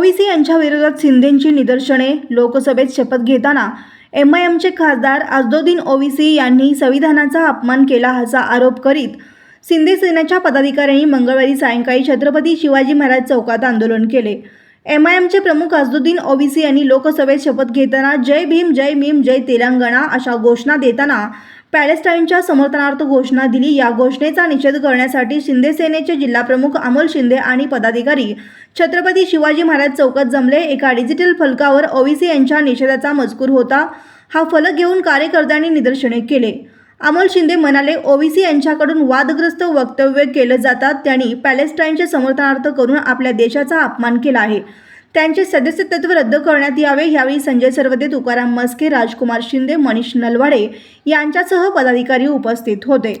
ओवीसी यांच्या विरोधात शिंदेंची निदर्शने लोकसभेत शपथ घेताना एम आय एमचे खासदार आजदोदीन ओवीसी यांनी संविधानाचा अपमान केला असा आरोप करीत शिंदे सेनेच्या पदाधिकाऱ्यांनी मंगळवारी सायंकाळी छत्रपती शिवाजी महाराज चौकात आंदोलन केले. एम आय एमचे प्रमुख असदुद्दीन ओवीसी यांनी लोकसभेत शपथ घेताना जय भीम जय भीम जय तेलंगणा अशा घोषणा देताना पॅलेस्टाईनच्या समर्थनार्थ घोषणा दिली. या घोषणेचा निषेध करण्यासाठी शिंदे सेनेचे जिल्हाप्रमुख अमोल शिंदे आणि पदाधिकारी छत्रपती शिवाजी महाराज चौकात जमले. एका डिजिटल फलकावर ओवीसी यांच्या निषेधाचा मजकूर होता. हा फलक घेऊन कार्यकर्त्यांनी निदर्शने केले. अमोल शिंदे म्हणाले ओवीसी यांच्याकडून वादग्रस्त वक्तव्य केलं जातात. त्यांनी पॅलेस्टाईनचे समर्थनार्थ करून आपल्या देशाचा अपमान केला आहे. त्यांचे सदस्यत्व रद्द करण्यात यावे यावेळी संजय सरवदे तुकाराम मस्के राजकुमार शिंदे मनीष नलवाडे यांच्यासह पदाधिकारी उपस्थित होते.